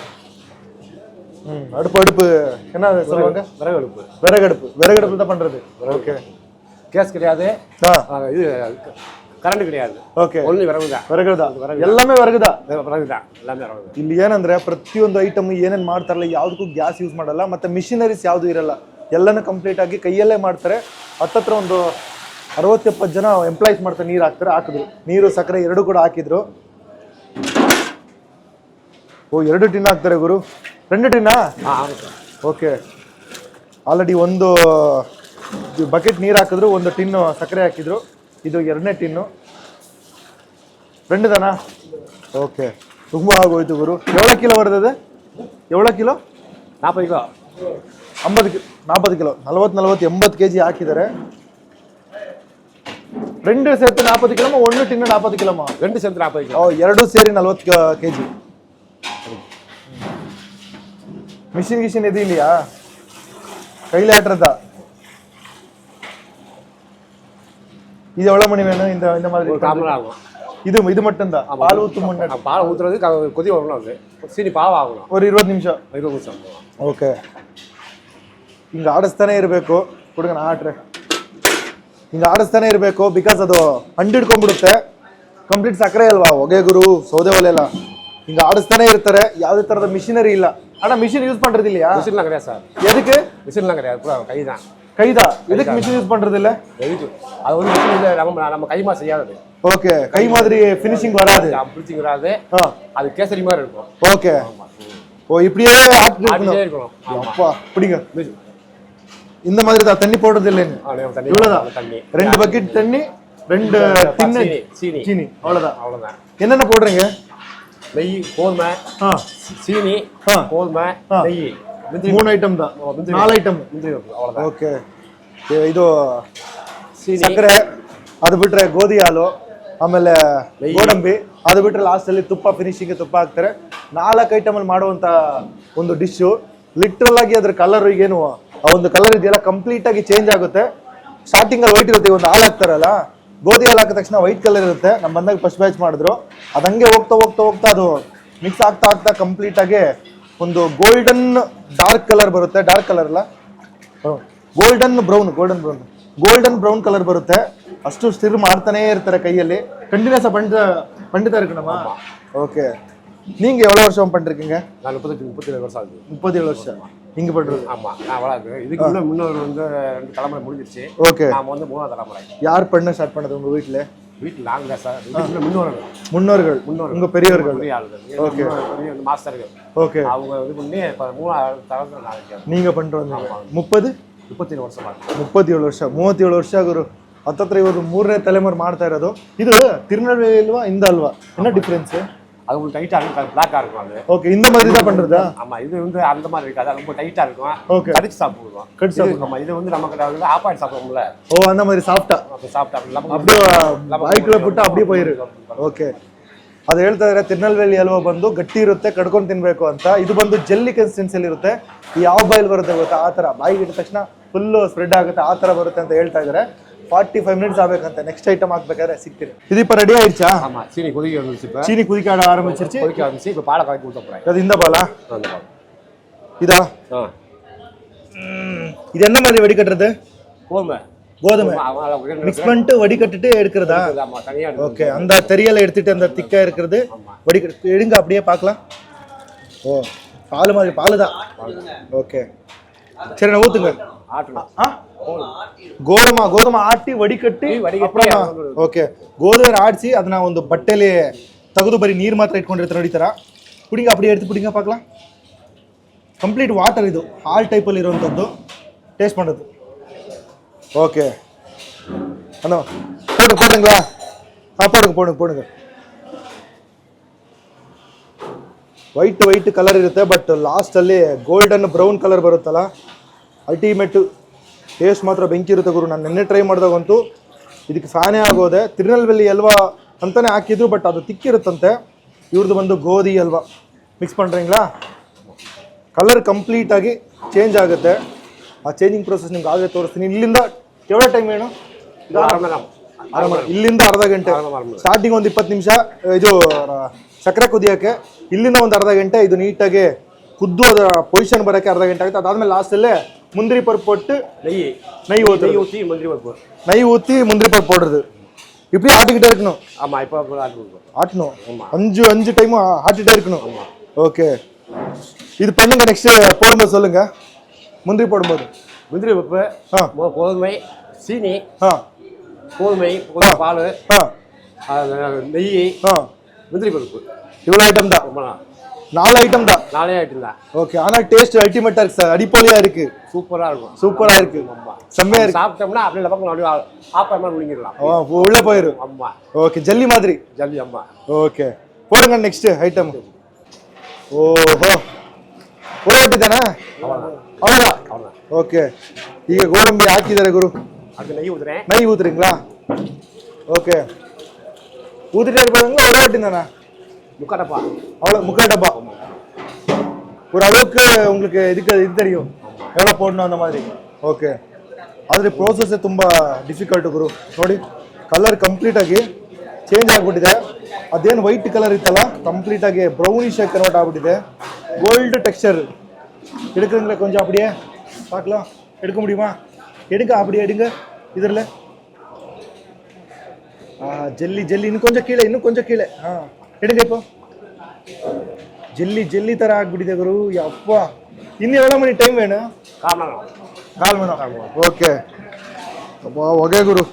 ம் அடுப்பு அடுப்பு என்ன அது சொல்லுவாங்க விறகு அடுப்பு விறகடுப்பு விறகடுப்பு தான் பண்றது ஓகே கேஸ் கிடையாது ஆ ஆ, இது கரண்ட் கிடையாது ಓಕೆ ஒன்லி விறகு தான் ವಿರಗದ ಎಲ್ಲಾಮೇ ವಿರಗದ விறகு தான் எல்லாமே விறகு தான் ಇಲ್ಲಿ ಏನಂದ್ರೆ ಪ್ರತಿಯೊಂದು ಐಟಮ್ ಏನೇನು ಮಾಡ್ತಾರಲ್ಲ ಯಾವುದಕ್ಕೂ ಗ್ಯಾಸ್ ಯೂಸ್ ಮಾಡಲ್ಲ ಮತ್ತೆ ಮಿಷಿನರೀಸ್ ಯಾವುದು ಇರಲ್ಲ ಎಲ್ಲನೂ ಕಂಪ್ಲೀಟ್ ಆಗಿ ಕೈಯಲ್ಲೇ ಮಾಡ್ತಾರೆ ಹತ್ತತ್ರ ಒಂದು ಅರವತ್ತೆಪ್ಪತ್ತು ಜನ ಎಂಪ್ಲಾಯ್ಸ್ ಮಾಡ್ತಾರೆ ನೀರು ಹಾಕ್ತಾರೆ ಹಾಕಿದ್ರು. ನೀರು ಸಕ್ಕರೆ ಎರಡು ಕೂಡ ಹಾಕಿದ್ರು. ಓ ಎರಡು ಟಿನ್ ಹಾಕ್ತಾರೆ ಗುರು. ರೆಂಡು ಟಿನ್ನಾ? ಓಕೆ. ಆಲ್ರೆಡಿ ಒಂದು ಬಕೆಟ್ ನೀರು ಹಾಕಿದ್ರು ಒಂದು ಟಿನ್ನು ಸಕ್ಕರೆ ಹಾಕಿದ್ರು. ಇದು ಎರಡನೇ ಟಿನ್ನು. ದನ ಓಕೆ. ತುಂಬ ಆಗೋಯ್ತು ಗುರು. ಎವಳ ಕಿಲೋ ಬರ್ತದೆ ಎವಳ ಕಿಲೋ? ನಾಲ್ಕು ಕಿಲೋ. ಅಂಬತ್ತು ಕಿಲೋ ನಾಲ್ಪತ್ತು ಕಿಲೋ. ನಲ್ವತ್ತು ನಲ್ವತ್ತು ಎಂಬತ್ತು ಕೆ ಜಿ ಹಾಕಿದ್ದಾರೆ. ரெண்டு சேர்த்து நாற்பது கிலோமா ஒன்று டின்னு நாற்பது கிலோமா ரெண்டு சேர்த்து நாற்பது கிலோ ಓ ಎರಡು ಸೇರಿ ನಲ್ವತ್ತು ಕೆ ಜಿ ಮಿಷಿನ್ ಗಿಷಿನ್ ಇದು இல்லையா கையில் ஆட்டுறதா இது எவ்வளோ மணி வேணும் இந்த இந்த மாதிரி ஒரு கால் மணி நேரம் ஆகும் இது இது மட்டும்தான் பால் ஊற்றும் முன்னாடி ஆ, பால் ஊற்றுறது க- கொதி வரணும் அது சீனி பாவம் ஆகணும் ஒரு இருபது ನಿಮಿಷ இருபது நிமிஷம் ಓಕೆ ಹಿಂಗೆ ಆಡಿಸ್ತಾನೆ ಇರಬೇಕು ಹುಡುಗ ನಾ ಆಟ್ರೆ ಹಿಂಗೆ ಆಡಿಸ್ತಾನೆ ಇರಬೇಕು ಬಿಕಾಸ್ ಅದು ಅಂಡಿಡ್ಕೊಂಡ್ಬಿಡುತ್ತೆ ಕಂಪ್ಲೀಟ್ ಸಕ್ಕರೆ ಅಲ್ವಾ ಹೊಗೆ ಗುರು ಸೌದೆ ಒಲೆ ಎಲ್ಲ ಹಿಂಗೆ ಆಡಿಸ್ತಾನೆ ಇರ್ತಾರೆ ಯಾವುದೇ ಥರದ ಮಿಷಿನರಿ ಇಲ್ಲ ಅಣ್ಣ ಮಿಷಿನ್ ಯೂಸ್ பண்ணுறதில்லையா மிஷின்லாம் கிடையாது சார் எதுக்கு மிஷின்லாம் கிடையாது பூரா கை தான் கைதா எதுக்கு மிஷின் யூஸ் பண்ணுறதில்ல எதுக்கு அது வந்து மிஷின் இல்லை நம்ம நம்ம கைமா செய்யாதது ஓகே கை மாதிரி ஃபினிஷிங் வராது பிடிச்சிங் வராது ஆ அது கேசரி மாதிரி இருக்கும் ஓகே ஓ இப்படியே ஆட்டி ஆடிட்டே இருக்கணும் இருக்கணும் ஆமா அப்பா பிடிங்க மிஷின். இந்த மாதிரி தான் தண்ணி போடுறது இல்லைன்னு ஆ, நம்ம தண்ணி இவ்வளவுதான் தண்ணி ரெண்டு பக்கெட் தண்ணி ரெண்டு டின்னு சீனி சீனி சீனி அவ்வளவுதான் அவ்வளோதான் என்னென்ன போடுறீங்க நெய் கோதுமை ஆ சீனி ஆ. கோதுமை ஆ. நெய் முந்திரி ಮೂರು ಐಟಮ್ ದಾ ஓ, முந்திரி ನಾಲ್ ಐಟಮ್ முந்திரி பருப்பு, அவ்வளோதான் ಓಕೆ ಇದು சீனி ಸಕ್ಕರೆ ಅದು ಬಿಟ್ರೆ ಗೋಧಿ ಹಾಲು ಆಮೇಲೆ ಗೋಡಂಬಿ ಅದು ಬಿಟ್ರೆ ಲಾಸ್ಟ್ ಅಲ್ಲಿ ತುಪ್ಪ ಫಿನಿಶಿಂಗ್ ತುಪ್ಪ ಹಾಕ್ತಾರೆ ನಾಲ್ಕು ಐಟಮ್ ಅಲ್ಲಿ ಮಾಡುವಂತ ಒಂದು ಡಿಶ್ಶು ಲಿಟ್ರಲ್ ಆಗಿ ಅದ್ರ ಕಲರ್ ಈಗೇನು ಆ ಒಂದು ಕಲರ್ ಇದೆಯಲ್ಲ ಕಂಪ್ಲೀಟ್ ಆಗಿ ಚೇಂಜ್ ಆಗುತ್ತೆ ಸ್ಟಾರ್ಟಿಂಗ್ ಅಲ್ಲಿ ವೈಟ್ ಇರುತ್ತೆ ಈಗ ಒಂದು ಹಾಲು ಹಾಕ್ತಾರಲ್ಲ ಗೋಧಿ ಹಾಲು ಹಾಕಿದ ತಕ್ಷಣ ವೈಟ್ ಕಲರ್ ಇರುತ್ತೆ ನಮ್ಮ ಬಂದಾಗ ಫಸ್ಟ್ ಬ್ಯಾಚ್ ಮಾಡಿದ್ರು ಅದಂಗೆ ಹೋಗ್ತಾ ಹೋಗ್ತಾ ಹೋಗ್ತಾ ಅದು ಮಿಕ್ಸ್ ಆಗ್ತಾ ಆಗ್ತಾ ಕಂಪ್ಲೀಟ್ ಆಗಿ ಒಂದು ಗೋಲ್ಡನ್ ಡಾರ್ಕ್ ಕಲರ್ ಬರುತ್ತೆ ಡಾರ್ಕ್ ಕಲರ್ ಅಲ್ಲ golden brown golden brown golden brown colour ಬರುತ್ತೆ ಅಷ್ಟು ಸ್ಟಿರ್ ಮಾಡ್ತಾನೆ ಇರ್ತಾರೆ ಕೈಯಲ್ಲಿ ಕಂಟಿನ್ಯೂಸ್ ಪಂಡ ಪಂಡಿತ இருக்கணுமா ஓகே நீங்க எவ்வளவு வருஷம் பண்றீங்க நான் முப்பத்தெட்டு முப்பத்தேழு வருஷம் ஆகுது முப்பத்தேழு வருஷம் இங்கே பண்ணுறது ஆமாம் அவ்வளோ இருக்கு இதுக்கு முன்னே முன்னோர் வந்து ரெண்டு தலைமுறை முடிஞ்சிருச்சு. ஓகே. நாம் வந்து மூணாவது தலைமுறை. யார் பண்ண ஸ்டார்ட் பண்ணது உங்கள் வீட்டில் வீட்டில் நாங்கள் சார். முன்னோர்கள். முன்னோர்கள். முன்னோர் உங்கள் பெரியவர்கள். பெரிய ஆளுகள். ஓகே. பெரிய மாஸ்டர்கள். ஓகே. அவங்க இது பண்ணி இப்போ மூணாவது தலைமுறை நாளைக்கு நீங்கள் பண்ணுறது முப்பது? முಪ್ಪத்தேழு ವರ್ಷ ಮುಪ್ಪತ್ತೇಳು ವರ್ಷ ಮೂವತ್ತೇಳು ವರ್ಷ வருஷம் ஒரு ಇವರು ஒரு ತಲೆಮಾರು தலைமுறை ಇರೋದು இது திருநெல்வேலி அல்வா இந்த அல்வா ಏನೋ ಡಿಫ್ರೆನ್ಸ್ அது உங்களுக்கு டைட்டாக இருக்கும் பிளாக்காக இருக்கும் அது. ஓகே இந்த மாதிரி தான் பண்ணுறதா ஆமாம் இது வந்து அந்த மாதிரி இருக்காது ரொம்ப டைட்டாக இருக்கும். ஓகே கடிச்சு சாப்பிடுவோம். கடிச்சு சாப்பிடுவோம். நம்ம இது வந்து நமக்கு வந்து ஆப்பாடு சாப்பிடுவோம்ல. ஓ அந்த மாதிரி சாப்பிட்டா? சாப்பிட்டா அப்படியே வாய்க்குள்ளே போட்டு அப்படியே போயிருக்கும் ஓகே ಅದು ಹೇಳ್ತಾ ಇದ್ದಾರೆ ತಿರ್ನಲ್ವೇಲಿ ಬಂದು ಗಟ್ಟಿ ಇರುತ್ತೆ ಕಡ್ಕೊಂಡು ತಿನ್ಬೇಕು ಅಂತ ಇದು ಬಂದು ಜೆಲ್ಲಿ ಕನ್ಸಿಸ್ಟೆನ್ಸಿಯಲ್ಲಿ ಇರುತ್ತೆ ಯಾವ ಬಾಯಿಲ್ ಬರುತ್ತೆ ಗೊತ್ತಾ ಆ ತರ ಬಾಯಿಗೆ ಇಟ್ಟ ತಕ್ಷಣ ಫುಲ್ ಸ್ಪ್ರೆಡ್ ಆಗುತ್ತೆ ಆ ತರ ಬರುತ್ತೆ ಅಂತ ಹೇಳ್ತಾ ಇದ್ದಾರೆ forty five minutes ಆಗ್ಬೇಕಂತೆ next item ಹಾಕ್ಬೇಕಾದ್ರೆ ಸಿಗ್ತೀರಿ ಇದು ಇಪ್ಪ ರೆಡಿ ಆಯ್ತಾ ஆமா சீனி கொதிக்க வந்துச்சு இப்போ ಚೀನಿ ಕುದಿಕೆ ಆಡ ಆರಂಭಿಸಿರ್ಚಿ கொதிக்க வந்துச்சு இப்போ பாலை கலக்கி ஊற்ற போகிறேன் ಅದು ಇಂದ ಬಾಲ அந்த பால் இதா ஆ இது என்ன மாதிரி வடிகட்டுறது கோதுமை கோதுமை அவன் மிக்ஸ் பண்ணிட்டு வடிகட்டுட்டு எடுக்கிறதா ஆமா தனியாக ஓகே அந்த தெரியல எடுத்துட்டு அந்த திக்கா இருக்கிறது வடிகட்டு எடுங்க அப்படியே பார்க்கலாம் ஓ பால் மாதிரி பால் தான் ஓகே சரி நான் ஊத்துங்க ஆட்டணும் ஆ ಗೋಧುಮ ಗೋಧುಮ ಆಟಿ ವಡಿಕಟ್ಟಿ ವಡಿಗಟ್ಟಿ ಓಕೆ ಗೋಧುಮ ಆಡಿಸಿ ಅದನ್ನ ಒಂದು ಬಟ್ಟೆಲಿ ತೆಗೆದು ಬರೀ ನೀರು ಮಾತ್ರ ಇಟ್ಕೊಂಡಿರ್ತಾರೆ ನೋಡಿತಾರ ಪುಡಿಂಗ அப்படியே எடுத்து ಪುಡಿಂಗ பார்க்கலாம் ಕಂಪ್ಲೀಟ್ ವಾಟರ್ ಇದು ಹಾಲ್ ಟೈಪಲ್ಲಿ ಇರುವಂಥದ್ದು ಟೇಸ್ಟ್ ಮಾಡೋದು ஓகே அண்ணா போடுங்க போடுங்களா ஆ போடுங்க போடுங்க போடுங்க ವೈಟ್ ವೈಟ್ ಕಲರ್ ಇರುತ್ತೆ ಬಟ್ ಲಾಸ್ಟಲ್ಲಿ ಗೋಲ್ಡನ್ ಬ್ರೌನ್ ಕಲರ್ ಬರುತ್ತಲ್ಲ ಅಲ್ಟಿಮೇಟ್ ಟೇಸ್ಟ್ ಮಾತ್ರ ಬೆಂಕಿ ಇರುತ್ತೆ ಗುರು ನಾನು ನಿನ್ನೆ ಟ್ರೈ ಮಾಡಿದಾಗಂತೂ ಇದಕ್ಕೆ ಫ್ಯಾನೇ ಆಗೋದೆ ತಿರುನಲ್ವೇಲಿ ಹಲ್ವಾ ಅಂತಾನೆ ಹಾಕಿದ್ರು ಬಟ್ ಅದು ತಿಕ್ಕಿರುತ್ತಂತೆ ಇವ್ರದ್ದು ಬಂದು ಗೋಧಿ ಹಲ್ವಾ ಮಿಕ್ಸ್ பண்ணுறீங்களா ಕಲರ್ ಕಂಪ್ಲೀಟ್ ಆಗಿ ಚೇಂಜ್ ಆಗುತ್ತೆ ಆ ಚೇಂಜಿಂಗ್ ಪ್ರೊಸೆಸ್ ನಿಮ್ಗೆ ಆಗೇ ತೋರಿಸ್ತೀನಿ ಇಲ್ಲಿಂದ ಎವಡ ಟೈಮ್ ಏನು அரை மணி நேரம் ಆರಾಮ ಇಲ್ಲಿಂದ ಅರ್ಧ ಗಂಟೆ ಅರ್ಧ ಮರ ಸ್ಟಾರ್ಟಿಂಗ್ ಒಂದು ಇಪ್ಪತ್ತು ನಿಮಿಷ ಇದು ರ- ಸಕ್ಕರೆ ಕುದಿಯೋಕ್ಕೆ ಇಲ್ಲಿಂದ ಒಂದು ಅರ್ಧ ಗಂಟೆ ಇದು ನೀಟಾಗಿ ಖುದ್ದು அதை ಪೊಸಿಷನ್ ಬರೋಕ್ಕೆ ಅರ್ಧ ಗಂಟೆ ಆಗುತ್ತೆ ಅದಾದಮೇಲೆ ಲಾಸ್ಟಲ್ಲೇ முந்திரி ಪರ್ಪು போட்டு நெய். நெய் ஊற்றி நெய் ஊற்றி முந்திரி பருப்பு. நெய் ஊற்றி முந்திரி பருப்பு போடுறது. இப்படியே ஆட்டிக்கிட்டே இருக்கணும். ஆமாம் இப்போ ஆட்டு கொடுப்போம் ஆட்டணும். அஞ்சு அஞ்சு டைமும் ஆட்டிகிட்டே இருக்கணும். ஓகே இது பண்ணுங்க நெக்ஸ்ட் போடும்போது சொல்லுங்க. முந்திரி போடும்போது. முந்திரி பருப்பு ஆ. கோதுமை சீனி ஆ. கோதுமை பால் ஆ. நெய் ஆ. முந்திரி பருப்பு. இவ்வளோ ஐட்டம் தான். ரொம்ப நாலு ஐட்டம் தான் நாலே ஐட்டம் தான் ஓகே ஆனால் டேஸ்ட் அல்டிமேட்டாக இருக்கு சார் அடிப்பொலியா இருக்கு சூப்பரா இருக்கும் சூப்பரா இருக்கு செம்மையா இருக்கு சாப்பிட்டோம்னா அப்படியே பக்கம் அப்படியே ஆப்பா மாதிரி முழுங்கிடலாம் ஆ, உள்ள போயிரு அம்மா ஓகே ஜல்லி மாதிரி ஜல்லி அம்மா ಓಕೆ போடுங்க ನೆಕ್ಸ್ಟ್ ಐಟಮ್ ಓಹೋ ಒಳ್ಳೆ ತಾನೆ அவ்வளோதான் ಹೌದಾ அவ்வளோதான் ಓಕೆ ಈಗ ಗೋಡಂಬಿ ಹಾಕಿದ್ದಾರೆ ಗುರು அடுத்து நெய் ஊற்றுறேன் நெய் ஊத்துறீங்களா ஓகே ஊத்திட்டே இருப்பாங்களா ஒரே வாட்டி தானே முக்காட்டப்பா அவ்வளோ முக்கால் டப்பா ஒரு அளவுக்கு உங்களுக்கு இதுக்கு இது தெரியும் எவ்வளோ போடணும் அந்த மாதிரி ಓಕೆ ಆದರೆ ಪ್ರೋಸೆಸ್ಸೇ ತುಂಬ ಡಿಫಿಕಲ್ಟ್ ಗುರು ನೋಡಿ ಕಲರ್ ಕಂಪ್ಲೀಟಾಗಿ ಚೇಂಜ್ ಆಗಿಬಿಟ್ಟಿದೆ ಅದೇನು ವೈಟ್ ಕಲರ್ ಇತ್ತಲ್ಲ ಕಂಪ್ಲೀಟಾಗಿ ಬ್ರೌನಿಶ್ ಆಗಿ ಕನ್ವರ್ಟ್ ಆಗಿಬಿಟ್ಟಿದೆ கோல்டு டெக்ஸ்சர் எடுக்கிறீங்களா கொஞ்சம் அப்படியே பார்க்கலாம் எடுக்க முடியுமா எடுங்க அப்படியே எடுங்க இதில் ஜெல்லி ஜெல்லி இன்னும் கொஞ்சம் கீழே இன்னும் கொஞ்சம் கீழே ஆ எடுங்க இப்போ ಜಲ್ಲಿ ಜಲ್ಲಿ ತರ ಆಗ್ಬಿಟ್ಟಿದೆ ಗುರು. ಯಪ್ಪ. ಇನ್ನು ಎವಳ ಮನಿ ಟೈಮ್ ಏನು ಕಾಲ್ ಮೇಡಮ್ ಓಕೆ. ಹೊಗೆ ಗುರು.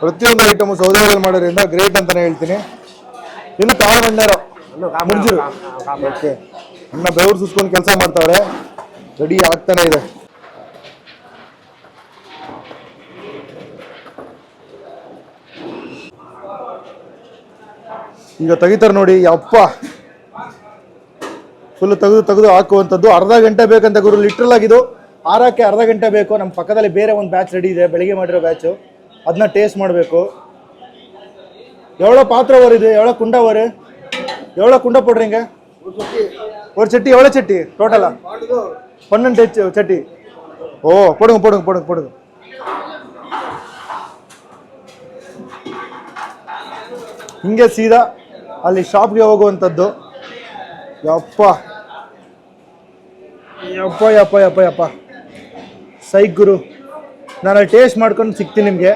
ಪ್ರತಿಯೊಂದು ಐಟಮ್ ಸೌದೆಗಳಲ್ಲಿ ಮಾಡೋದ್ರಿಂದ ಗ್ರೇಟ್ ಅಂತಾನೆ ಹೇಳ್ತೀನಿ. ಇನ್ನು ಕಾಳು ಮಣ್ಣರು ಮುಂಜು ಓಕೆ. ಅಣ್ಣ ಬೆವರು ಸುಸ್ಕೊಂಡು ಕೆಲಸ ಮಾಡ್ತಾವ್ರೆ. ರೆಡಿ ಆಗ್ತಾನೆ ಇದೆ. ಈಗ ತೆಗಿತಾರೆ ನೋಡಿ ಯಪ್ಪ. ಫುಲ್ ತೆಗೆದು ತೆಗೆದು ಹಾಕುವಂಥದ್ದು ಅರ್ಧ ಗಂಟೆ ಬೇಕಂತ ಗುರು ಲಿಟ್ರಲ್ ಆಗಿದು ಆರಕ್ಕೆ ಅರ್ಧ ಗಂಟೆ ಬೇಕು ನಮ್ಮ ಪಕ್ಕದಲ್ಲಿ ಬೇರೆ ಒಂದು ಬ್ಯಾಚ್ ರೆಡಿ ಇದೆ ಬೆಳಿಗ್ಗೆ ಮಾಡಿರೋ ಬ್ಯಾಚು ಅದನ್ನ ಟೇಸ್ಟ್ ಮಾಡಬೇಕು எவ்வளோ பாத்திரம் வருது எவ்வளோ குண்டா வரும் எவ்வளோ குண்டை போடுறீங்க ஒரு சட்டி எவ்வளோ சட்டி டோட்டலா பன்னெண்டு ச- சட்டி ஓ போடுங்க போடுங்க போடுங்க போடுங்க ಹಿಂಗೆ ಸೀದಾ ಅಲ್ಲಿ ಶಾಪ್ಗೆ ಹೋಗುವಂಥದ್ದು ಯಪ್ಪ ಯಪ್ಪ ಯಪ್ಪ ಯಪ್ಪ ಯಪ್ಪ ಸೈ ಗುರು ನಾನು ಟೇಸ್ಟ್ ಮಾಡ್ಕೊಂಡು ಸಿಗ್ತೀನಿ ನಿಮಗೆ.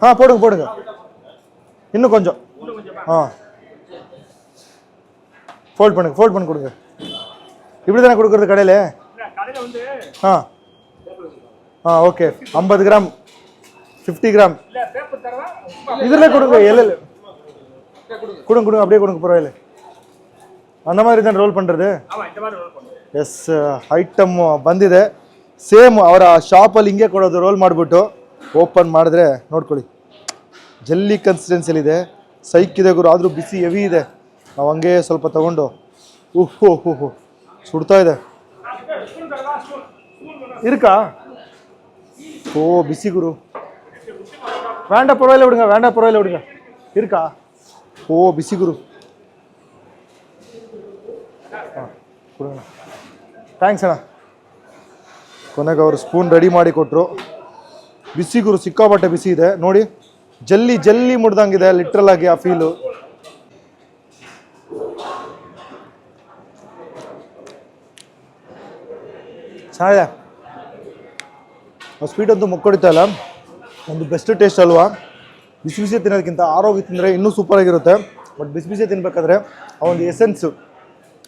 ಹಾಂ போடுங்க போடுங்க ಇನ್ನೂ கொஞ்சம் ஆ ஃபோல்ட் பண்ணுங்க ஃபோல்ட் பண்ணி கொடுங்க இப்படி தானே கொடுக்குறது கடையில் ஆ ஆ ஓகே ஐம்பது கிராம் ஃபிஃப்டி கிராம் இதில் கொடுங்க எல்எல் கொடுங்க கொடுங்க அப்படியே கொடுங்க பரவாயில்ல அந்த மாதிரி தான் ರೋಲ್ பண்ணுறது ಎಸ್ ಐಟಮ್ ಬಂದಿದೆ ಸೇಮ್ ಅವರ ಶಾಪಲ್ಲಿ ಹಿಂಗೆ ಕೊಡೋದು ರೋಲ್ ಮಾಡಿಬಿಟ್ಟು ಓಪನ್ ಮಾಡಿದ್ರೆ ನೋಡ್ಕೊಳ್ಳಿ ಜಲ್ಲಿ ಕನ್ಸಿಸ್ಟೆನ್ಸಿಯಲ್ಲಿದೆ ಸೈಕ್ ಇದೆ ಗುರು ಆದರೂ ಬಿಸಿ ಹೆವಿ ಇದೆ ನಾವು ಹಂಗೆ ಸ್ವಲ್ಪ ತಗೊಂಡು ಉಹ್ ಉಹ್ ಉಹ್ ಸುಡ್ತಾ ಇದೆ இருக்கா ஓ பிஸி குரு வேண்டாம் பரவாயில்ல விடுங்க வேண்டாம் பரவாயில்ல விடுங்க இருக்கா ஓ பிஸி குரு ಹಾಂ ಕೊಡೋಣ ಥ್ಯಾಂಕ್ಸ್ ಅಣ್ಣ ಕೊನೆಗೆ ಅವರು ಸ್ಪೂನ್ ರೆಡಿ ಮಾಡಿ ಕೊಟ್ಟರು ಬಿಸಿ ಗುರು ಸಿಕ್ಕಾಪಟ್ಟೆ ಬಿಸಿ ಇದೆ ನೋಡಿ ಜಲ್ಲಿ ಜಲ್ಲಿ ಮುಡ್ದಂಗಿದೆ ಲಿಟ್ರಲ್ ಆಗಿ ಆ ಫೀಲು ಚೆನ್ನಾಗಿದೆ ಆ ಸ್ವೀಟ್ ಅಂತೂ ಮುಕ್ಕೊಡಿತಾ ಇಲ್ಲ ಒಂದು ಬೆಸ್ಟ್ ಟೇಸ್ಟ್ ಅಲ್ವಾ? ಬಿಸಿ ಬಿಸಿ ತಿನ್ನೋದಕ್ಕಿಂತ ಆರೋಗ್ಯ ತಿಂದರೆ ಇನ್ನೂ ಸೂಪರ್ ಆಗಿರುತ್ತೆ. ಬಟ್ ಬಿಸಿ ಬಿಸಿ ತಿನ್ನಬೇಕಾದ್ರೆ ಆ ಒಂದು ಎಸೆನ್ಸು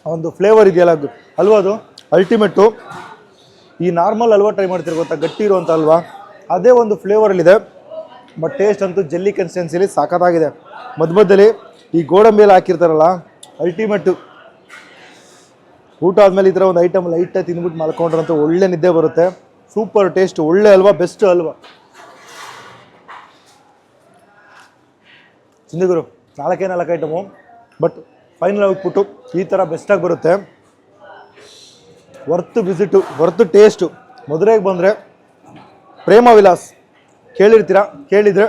ಆ ಒಂದು ಫ್ಲೇವರ್ ಇದೆಯಲ್ಲ ಅಲ್ವಾ ಅದು? ಅಲ್ಟಿಮೇಟು ಈ ನಾರ್ಮಲ್ ಹಲ್ವಾ ಟ್ರೈ ಮಾಡ್ತೀರಿ ಗೊತ್ತಾ ಗಟ್ಟಿ ಇರುವಂಥ ಹಲ್ವಾ ಅದೇ ಒಂದು ಫ್ಲೇವರಲ್ಲಿದೆ ಬಟ್ ಟೇಸ್ಟ್ ಅಂತೂ ಜಲ್ಲಿ ಕನ್ಸಿಸ್ಟೆನ್ಸಿಲಿ ಸಾಕತ್ತಾಗಿದೆ ಮಧ್ಯ ಮಧ್ಯದಲ್ಲಿ ಈ ಗೋಡಂಬಿ ಎಲ್ಲ ಹಾಕಿರ್ತಾರಲ್ಲ ಅಲ್ಟಿಮೇಟು ಊಟ ಆದಮೇಲೆ ಈ ಥರ ಒಂದು ಐಟಮ್ ಲೈಟಾಗಿ ತಿಂದ್ಬಿಟ್ಟು ಮಲ್ಕೊಂಡ್ರಂತೂ ಒಳ್ಳೆ ನಿದ್ದೆ ಬರುತ್ತೆ. ಸೂಪರ್ ಟೇಸ್ಟ್ ಒಳ್ಳೆ ಅಲ್ವಾ? ಬೆಸ್ಟ್ ಅಲ್ವಾ? ಚಿಂದಿಗುರು ನಾಲ್ಕೇ ನಾಲ್ಕು ಐಟಮು ಬಟ್ ಫೈನಲ್ ಔಟ್ಪುಟ್ಟು ಈ ಥರ ಬೆಸ್ಟಾಗಿ ಬರುತ್ತೆ. ವರ್ತ್ ವಿಸಿಟು ವರ್ತ್ ಟೇಸ್ಟು ಮದುವೆಗೆ ಬಂದರೆ ಪ್ರೇಮ ವಿಲಾಸ್, ಕೇಳಿರ್ತೀರಾ? ಕೇಳಿದರೆ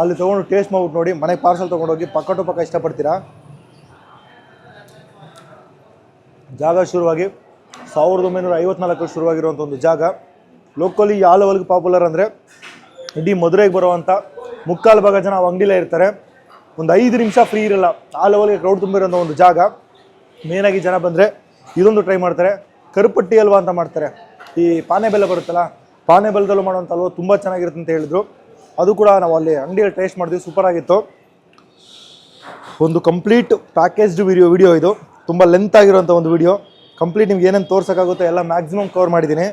ಅಲ್ಲಿ ತೊಗೊಂಡು ಟೇಸ್ಟ್ ಮಾಡ್ಬಿಟ್ಟು ನೋಡಿ ಮನೆಗೆ ಪಾರ್ಸಲ್ ತೊಗೊಂಡೋಗಿ ಪಕ್ಕ ಟು ಪಕ್ಕ ಇಷ್ಟಪಡ್ತೀರಾ? ಜಾಗ ಶುರುವಾಗಿ ಸಾವಿರದ ಒಂಬೈನೂರ ಐವತ್ನಾಲ್ಕರಲ್ಲಿ ಶುರುವಾಗಿರುವಂಥ ಒಂದು ಜಾಗ. ಲೋಕಲಿ ಯಾವ ಲೆವೆಲ್ಗೆ ಪಾಪ್ಯುಲರ್ ಅಂದರೆ ಇಡೀ ಮದುವೆಗೆ ಬರುವಂಥ ಮುಕ್ಕಾಲು ಭಾಗ ಜನ ಅಂಗಡಿಲೇ ಇರ್ತಾರೆ. ಒಂದು ಐದು ನಿಮಿಷ ಫ್ರೀ ಇರಲ್ಲ. ಆ ಲೆವೆಲ್ಗೆ ಕ್ರೌಡ್ ತುಂಬಿರೋಂಥ ಒಂದು ಜಾಗ. ಮೇನಾಗಿ ಜನ ಬಂದರೆ ಇದೊಂದು ಟ್ರೈ ಮಾಡ್ತಾರೆ. ಕರುಪಟ್ಟಿ ಹಲ್ವಾ ಅಂತ ಮಾಡ್ತಾರೆ. ಈ ಪಾನೆ ಬೆಲ್ಲ ಬರುತ್ತಲ್ಲ ಪಾನೆ ಬೆಲ್ಲದಲ್ಲೂ ಮಾಡುವಂಥ ಅಲ್ವಾ ತುಂಬ ಚೆನ್ನಾಗಿರುತ್ತೆ ಅಂತ ಹೇಳಿದ್ರು. ಅದು ಕೂಡ ನಾವು ಅಲ್ಲಿ ಅಂಗಡಿಯಲ್ಲಿ ಟೇಸ್ಟ್ ಮಾಡಿದ್ವಿ ಸೂಪರ್ ಆಗಿತ್ತು. ಒಂದು ಕಂಪ್ಲೀಟ್ ಪ್ಯಾಕೇಜ್ಡ್ ವಿಡಿಯೋ ವಿಡಿಯೋ ಇದು. ತುಂಬ ಲೆಂತ್ ಆಗಿರುವಂಥ ಒಂದು ವಿಡಿಯೋ ಕಂಪ್ಲೀಟ್ ನಿಮ್ಗೆ ಏನೇನು ತೋರ್ಸೋಕ್ಕಾಗುತ್ತೋ ಎಲ್ಲ ಮ್ಯಾಕ್ಸಿಮಮ್ ಕವರ್ ಮಾಡಿದ್ದೀನಿ.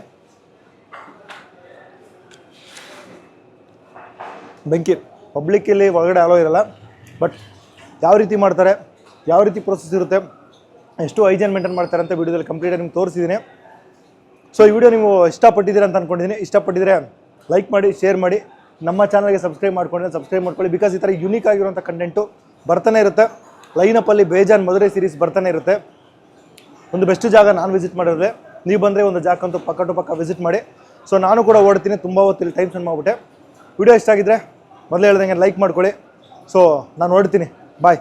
ಬೆಂಕಿ ಪಬ್ಲಿಕ್ಕಲ್ಲಿ ಒಳಗಡೆ ಅಲೋ ಇರಲ್ಲ. ಬಟ್ ಯಾವ ರೀತಿ ಮಾಡ್ತಾರೆ, ಯಾವ ರೀತಿ ಪ್ರೊಸೆಸ್ ಇರುತ್ತೆ, ಎಷ್ಟು ಹೈಜನ್ ಮೇಂಟೈನ್ ಮಾಡ್ತಾರೆ ಅಂತ ವಿಡಿಯೋದಲ್ಲಿ ಕಂಪ್ಲೀಟಾಗಿ ನಿಮ್ಗೆ ತೋರಿಸಿದ್ದೀನಿ ಸೊ ಈ ವಿಡಿಯೋ ನೀವು ಇಷ್ಟಪಟ್ಟಿದ್ದೀರಾ ಅಂತ ಅಂದ್ಕೊಂಡಿದ್ದೀನಿ ಇಷ್ಟಪಟ್ಟಿದ್ರೆ ಲೈಕ್ ಮಾಡಿ ಶೇರ್ ಮಾಡಿ. ನಮ್ಮ ಚಾನಲ್ಗೆ ಸಬ್ಸ್ಕ್ರೈಬ್ ಮಾಡ್ಕೊಂಡ್ರೆ ಸಬ್ಸ್ಕ್ರೈಬ್ ಮಾಡ್ಕೊಳ್ಳಿ. ಬಿಕಾಸ್ ಈ ಥರ ಯುನೀಕ್ ಆಗಿರುವಂಥ ಕಂಟೆಂಟು ಬರ್ತಾನೆ ಇರುತ್ತೆ. ಲೈನಪ್ಪಲ್ಲಿ ಬೇಜಾನ್ ಮದುವೆ ಸೀರೀಸ್ ಬರ್ತಾನೆ ಇರುತ್ತೆ. ಒಂದು ಬೆಸ್ಟ್ ಜಾಗ ನಾನು ವಿಸಿಟ್ ಮಾಡಿದ್ರೆ ನೀವು ಬಂದರೆ ಒಂದು ಜಾಗಕ್ಕಂತೂ ಪಕ್ಕ ಟು ಪಕ್ಕ ವಿಸಿಟ್ ಮಾಡಿ. ಸೊ ನಾನು ಕೂಡ ಓಡ್ತೀನಿ. ತುಂಬ ಹೊತ್ತಿಲ್ಲಿ ಟೈಮ್ ಸ್ಪೆಂಡ್ ಮಾಡಿಬಿಟ್ಟೆ. ವಿಡಿಯೋ ಇಷ್ಟ ಆಗಿದ್ರೆ ಮೊದಲೇ ಹೇಳ್ದಂಗೆ ಲೈಕ್ ಮಾಡ್ಕೊಳ್ಳಿ. ಸೊ ನಾನು ಹೊರಡ್ತೀನಿ. ಬಾಯ್